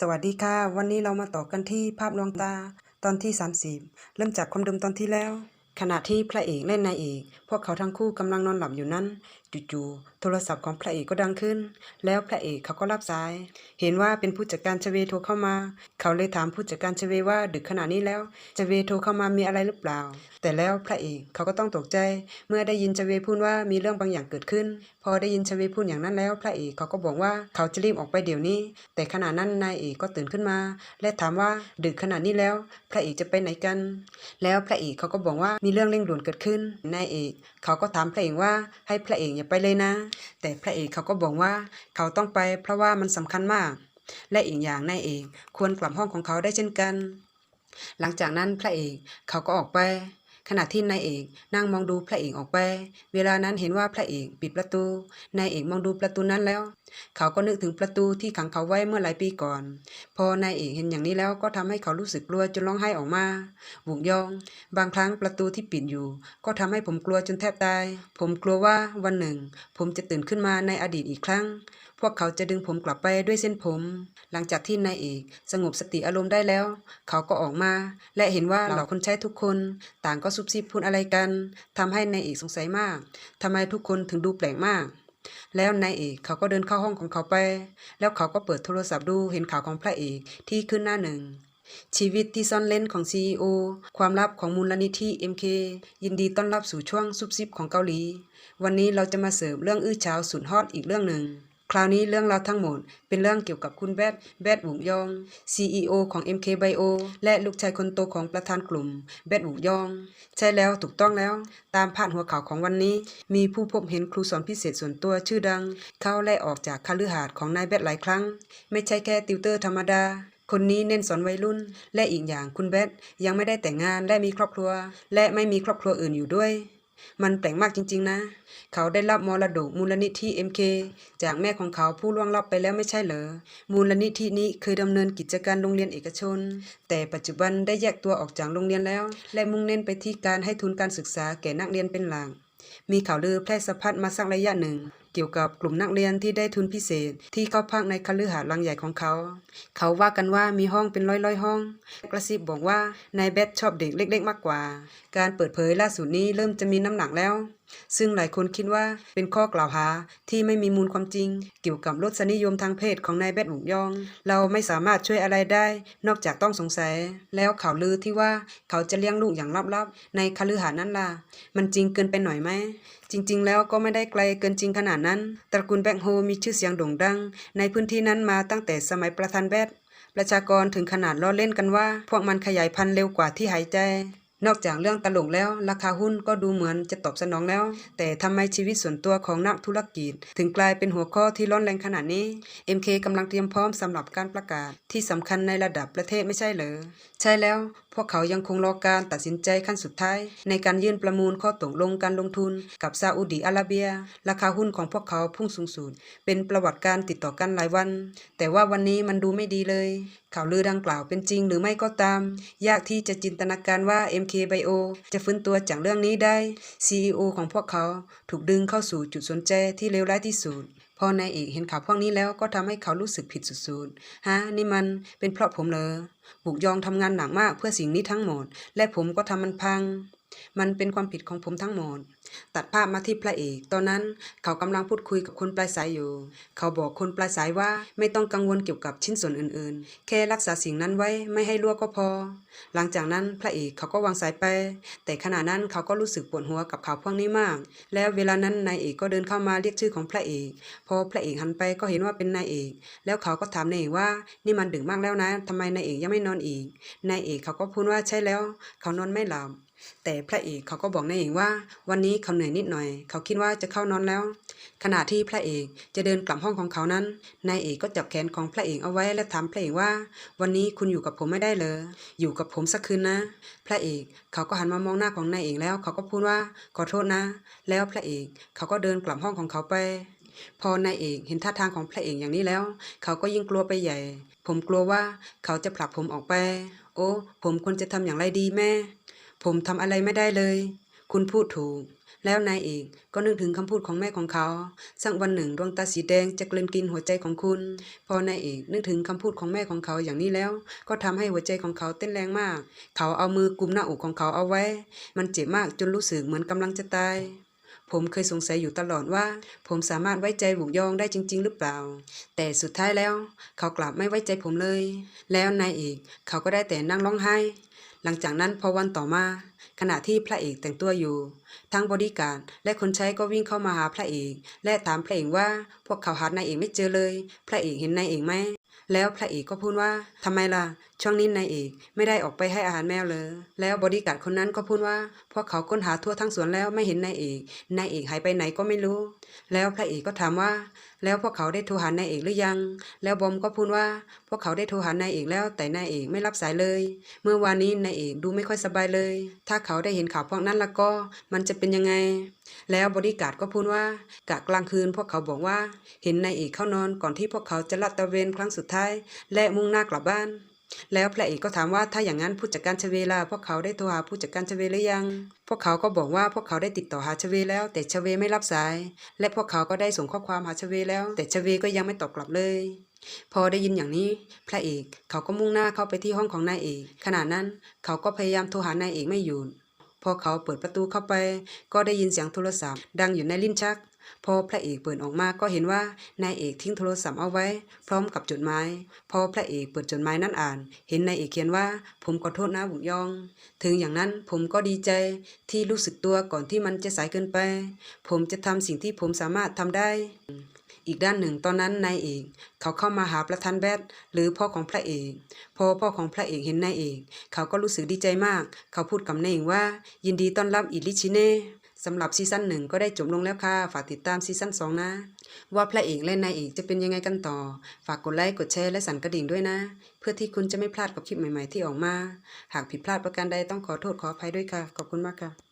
สวัสดีค่ะ วันนี้เรามาต่อกันที่ภาพลวงตาตอนที่ 30 เริ่มจากความเดิมตอนที่แล้ว ขณะที่พระเอกเล่นนายเอกพวกเขาทั้งคู่กำลังนอนหลับอยู่นั้น จู่ๆ โทรศัพท์ของพระเอกก็ดังขึ้น แล้วพระเอกเขาก็รับสาย เห็นว่าเป็นผู้จัดการชเวโทรเข้ามา เขาเลยถามผู้จัดการชเวว่าดึกขนาดนี้แล้วชเวโทรเข้ามามีอะไรหรือเปล่า แต่แล้วพระเอกเขาก็ต้องตกใจ เมื่อได้ยินชเวพูดว่ามีเรื่องบางอย่างเกิดขึ้น พอได้ยินชเวพูดอย่างนั้นแล้ว พระเอกเขาก็บอกว่าเขาจะรีบออกไปเดี๋ยวนี้ แต่ขณะนั้นนายเอกก็ตื่นขึ้นมา และถามว่าดึกขนาดนี้แล้ว พระเอกจะไปไหนกัน แล้วพระเอกเขาก็บอกว่ามีเรื่องเร่งด่วนเกิดขึ้นนายเอกเขาก็ถามพระเอกว่าให้พระเอกอย่าไปเลยนะ แต่พระเอกเขาก็บอกว่าเขาต้องไปเพราะว่ามันสำคัญมาก และอีกอย่างนายเอกควรกลับห้องของเขาได้เช่นกัน หลังจากนั้นพระเอกเขาก็ออกไป ขณะที่นายเอกนั่งมองดูพระเอกออกไป เวลานั้นเห็นว่าพระเอกปิดประตู นายเอกมองดูประตูนั้นแล้ว เขาก็นึกถึงประตูที่ขังเขาไว้เมื่อหลายปีก่อน พอนายเอกเห็นอย่างนี้แล้วก็ทำให้เขารู้สึกกลัวจนร้องไห้ออกมาบุกยอง บางครั้งประตูที่ปิดอยู่ ก็ทำให้ผมกลัวจนแทบตาย ผมกลัวว่าวันหนึ่ง ผมจะตื่นขึ้นมาในอดีตอีกครั้ง พวกเขาจะดึงผมกลับไปด้วยเส้นผม หลังจากที่นายเอกสงบสติอารมณ์ได้แล้ว เขาก็ออกมา และเห็นว่าเหล่าคนใช้ทุกคน ต่างก็ซุบซิบพูดอะไรกันทำให้นายเอกสงสัยมากทำไมทุกคนถึงดูแปลกมาก แล้วนายเอกเขาก็เดินเข้าห้องของเขาไป แล้วเขาก็เปิดโทรศัพท์ดูเห็นข่าวของพระเอกที่ขึ้นหน้าหนึ่ง ชีวิตที่ซ่อนเล้นของ CEO ความลับของมูลนิธิ MK ยินดีต้อนรับสู่ช่วงซุบซิบของเกาหลี วันนี้เราจะมาเสิร์ฟเรื่องอื้อฉาวสุดฮอตอีกเรื่องหนึ่ง คราวนี้เรื่องราวทั้งหมด เป็นเรื่องเกี่ยวกับคุณแบดแบดบุกยอง CEO ของ MK Bio และลูกชายคนโตของประธานกลุ่ม แบดบุกยอง ใช่แล้วถูกต้องแล้ว ตามพาดหัวข่าวของวันนี้ มีผู้พบเห็นครูสอนพิเศษส่วนตัวชื่อดัง เข้าและออกจากคฤหาสน์ของนายแบดหลายครั้ง ไม่ใช่แค่ติวเตอร์ธรรมดาคนนี้เน้นสอนวัยรุ่น และอีกอย่างคุณแบทยังไม่ได้แต่งงานและมีครอบครัว และไม่มีครอบครัวอื่นอยู่ด้วย มันแปลกมากจริง ๆ นะ เขาได้รับมรดกมูลนิธิ MK จากแม่ของเขาผู้ล่วงลับไปแล้วไม่ใช่เหรอ มูลนิธินี้เคยดำเนินกิจการโรงเรียนเอกชน แต่ปัจจุบันได้แยกตัวออกจากโรงเรียนแล้ว และมุ่งเน้นไปที่การให้ทุนการศึกษาแก่นักเรียนเป็นหลักมีข่าวลือแพร่สะพัดมาสักระยะหนึ่ง เกี่ยวกับกลุ่มนักเรียนที่ได้ทุนพิเศษ ที่เข้าพักในคฤหาสน์หลังใหญ่ของเขา เขาว่ากันว่ามีห้องเป็นร้อยๆห้อง กระซิบบอกว่านายแบทชอบเด็กเล็ก ๆ มากกว่า การเปิดเผยล่าสุดนี้เริ่มจะมีน้ำหนักแล้ว ซึ่งหลายคนคิดว่าเป็นข้อกล่าวหาที่ไม่มีมูลความจริง เกี่ยวกับรสนิยมทางเพศของนายแบทบุกยอง เราไม่สามารถช่วยอะไรได้ นอกจากต้องสงสัย แล้วข่าวลือที่ว่าเขาจะเลี้ยงลูกอย่างลับๆ ในคฤหาสน์นั้นล่ะ มันจริงเกินไปหน่อยไหม จริง ๆ แล้วก็ไม่ได้ไกลเกินจริงขนาดนั้น ตระกูลแบงโฮมีชื่อเสียงโด่งดัง ในพื้นที่นั้นมาตั้งแต่สมัยประธานแบทประชากรถึงขนาดล้อเล่นกันว่า พวกมันขยายพันธุ์เร็วกว่าที่หายใจ นอกจากเรื่องตลกแล้ว ราคาหุ้นก็ดูเหมือนจะตอบสนองแล้ว แต่ทำไมชีวิตส่วนตัวของนักธุรกิจ ถึงกลายเป็นหัวข้อที่ร้อนแรงขนาดนี้ MK กำลังเตรียมพร้อมสำหรับการประกาศที่สำคัญในระดับประเทศไม่ใช่เหรอ ใช่แล้ว พวกเขายังคงรอการตัดสินใจขั้นสุดท้าย ในการยื่นประมูลข้อตกลงการลงทุนกับซาอุดีอาระเบีย ราคาหุ้นของพวกเขาพุ่งสูงสุดเป็นประวัติการติดต่อกันหลายวัน แต่ว่าวันนี้มันดูไม่ดีเลย ข่าวลือดังกล่าวเป็นจริงหรือไม่ก็ตาม ยากที่จะจินตนาการว่า MK Bio จะฟื้นตัวจากเรื่องนี้ได้ CEO ของพวกเขาถูกดึงเข้าสู่จุดสนใจที่เลวร้ายที่สุด พอนายเอกเห็นข่าวพวกนี้แล้วก็ทำให้เขารู้สึกผิดสุดๆ ฮะ นี่มันเป็นเพราะผมเหรอบุกยองทำงานหนักมากเพื่อสิ่งนี้ทั้งหมด และผมก็ทำมันพัง มันเป็นความผิดของผมทั้งหมด ตัดภาพมาที่พระเอก ตอนนั้นเขากำลังพูดคุยกับคนปลายสายอยู่ เขาบอกคนปลายสายว่าไม่ต้องกังวลเกี่ยวกับชิ้นส่วนอื่นๆ แค่รักษาสิ่งนั้นไว้ไม่ให้รั่วก็พอ หลังจากนั้นพระเอกเขาก็วางสายไป แต่ขณะนั้นเขาก็รู้สึกปวดหัวกับข่าวพวกนี้มาก แล้วเวลานั้นนายเอกก็เดินเข้ามาเรียกชื่อของพระเอก พอพระเอกหันไปก็เห็นว่าเป็นนายเอก แล้วเขาก็ถามนายเอกว่านี่มันดึกมากแล้วนะทำไมนายเอกยังไม่นอนอีก นายเอกเขาก็พูดว่าใช่แล้ว เขานอนไม่หลับ แต่พระเอกเขาก็บอกนายเอกว่า วันนี้เขาเหนื่อยนิดหน่อย เขาคิดว่าจะเข้านอนแล้ว ขณะที่พระเอกจะเดินกลับห้องของเขานั้นนายเอกก็จับแขนของพระเอกเอาไว้และถามพระเอกว่า วันนี้คุณอยู่กับผมไม่ได้เลยอยู่กับผมสักคืนนะ พระเอกเขาก็หันมามองหน้าของนายเอกแล้ว เขาก็พูดว่าขอโทษนะ แล้วพระเอกเขาก็เดินกลับห้องของเขาไป พอนายเอกเห็นท่าทางของพระเอกอย่างนี้แล้ว เขาก็ยิ่งกลัวไปใหญ่ ผมกลัวว่าเขาจะผลักผมออกไป โอ้ ผมควรจะทำอย่างไรดีแม่ ผมทำอะไรไม่ได้เลย คุณพูดถูก แล้วนายเอกก็นึกถึงคำพูดของแม่ของเขา สักวันหนึ่งดวงตาสีแดงจะกลืนกินหัวใจของคุณ พอนายเอกนึกถึงคำพูดของแม่ของเขาอย่างนี้แล้ว ก็ทำให้หัวใจของเขาเต้นแรงมาก เขาเอามือกุมหน้าอกของเขาเอาไว้ มันเจ็บมากจนรู้สึกเหมือนกำลังจะตายผมเคยสงสัยอยู่ตลอดว่า ผมสามารถไว้ใจบุกยองได้จริง ๆ หรือเปล่า แต่สุดท้ายแล้ว เขากลับไม่ไว้ใจผมเลย แล้วนายเอกเขาก็ได้แต่นั่งร้องไห้ หลังจากนั้นพอวันต่อมา ขณะที่พระเอกแต่งตัวอยู่ ทั้งบริการและคนใช้ก็วิ่งเข้ามาหาพระเอก และถามพระเอกว่าพวกเขาหานายเอกไม่เจอเลย พระเอกเห็นนายเอกไหมแล้วพระเอกก็พูดว่าทำไมล่ะช่วงนี้นายเอกไม่ได้ออกไปให้อาหารแมวเลย แล้วบริการดคนนั้นก็พูดว่า พวกเขาค้นหาทั่วทั้งสวนแล้วไม่เห็นนายเอกนายเอกหายไปไหนก็ไม่รู้ แล้วพระเอกก็ถามว่า แล้วพวกเขาได้โทรหานายเอกหรือยัง แล้วบอมก็พูดว่า พวกเขาได้โทรหานายเอกแล้วแต่นายเอกไม่รับสายเลย เมื่อวานนี้นายเอกดูไม่ค่อยสบายเลย ถ้าเขาได้เห็นข่าวพวกนั้นแล้วก็ มันจะเป็นยังไง แล้วบริการดก็พูดว่ากะกลางคืนพวกเขาบอกว่า เห็นนายเอกเข้านอนก่อนที่พวกเขาจะลาดตะเวนครั้งสุดท้าย และมุ่งหน้ากลับบ้าน แล้วพระเอกก็ถามว่าถ้าอย่างนั้นผู้จัดการชเวลาพวกเขาได้โทรหาผู้จัดการชเวหรือยัง พวกเขาก็บอกว่าพวกเขาได้ติดต่อหาชเวแล้ว แต่ชเวไม่รับสาย และพวกเขาก็ได้ส่งข้อความหาชเวแล้ว แต่ชเวก็ยังไม่ตอบกลับเลย พอได้ยินอย่างนี้ พระเอกเขาก็มุ่งหน้าเข้าไปที่ห้องของนายเอก ขณะนั้นเขาก็พยายามโทรหานายเอกไม่อยู่พอเขาเปิดประตูเข้าไป ก็ได้ยินเสียงโทรศัพท์ ดังอยู่ในลิ้นชัก พอพระเอกเปิดออกมาก็เห็นว่านายเอกทิ้งโทรศัพท์เอาไว้ พร้อมกับจดหมาย พอพระเอกเปิดจดหมายนั้นอ่าน เห็นนายเอกเขียนว่า ผมขอโทษนะบุกยอง ถึงอย่างนั้นผมก็ดีใจที่รู้สึกตัวก่อนที่มันจะสายเกินไป ผมจะทำสิ่งที่ผมสามารถทำได้ อีกด้านหนึ่งตอนนั้นนายเอกเขาเข้ามาหาประธานแบทหรือพ่อของพระเอก พอพ่อของพระเอกเห็นนายเอก เขาก็รู้สึกดีใจมาก เขาพูดกับนายเอกว่า ยินดีต้อนรับอิลิชิเน่ สำหรับซีซั่นหนึ่งก็ได้จบลงแล้วค่ะ ฝากติดตามซีซั่นสองนะ ว่าพระเอกและนายเอกจะเป็นยังไงกันต่อ ฝากกดไลค์กดแชร์และสั่นกระดิ่งด้วยนะ เพื่อที่คุณจะไม่พลาดกับคลิปใหม่ๆที่ออกมา หากผิดพลาดประการใดต้องขอโทษขออภัยด้วยค่ะ ขอบคุณมากค่ะ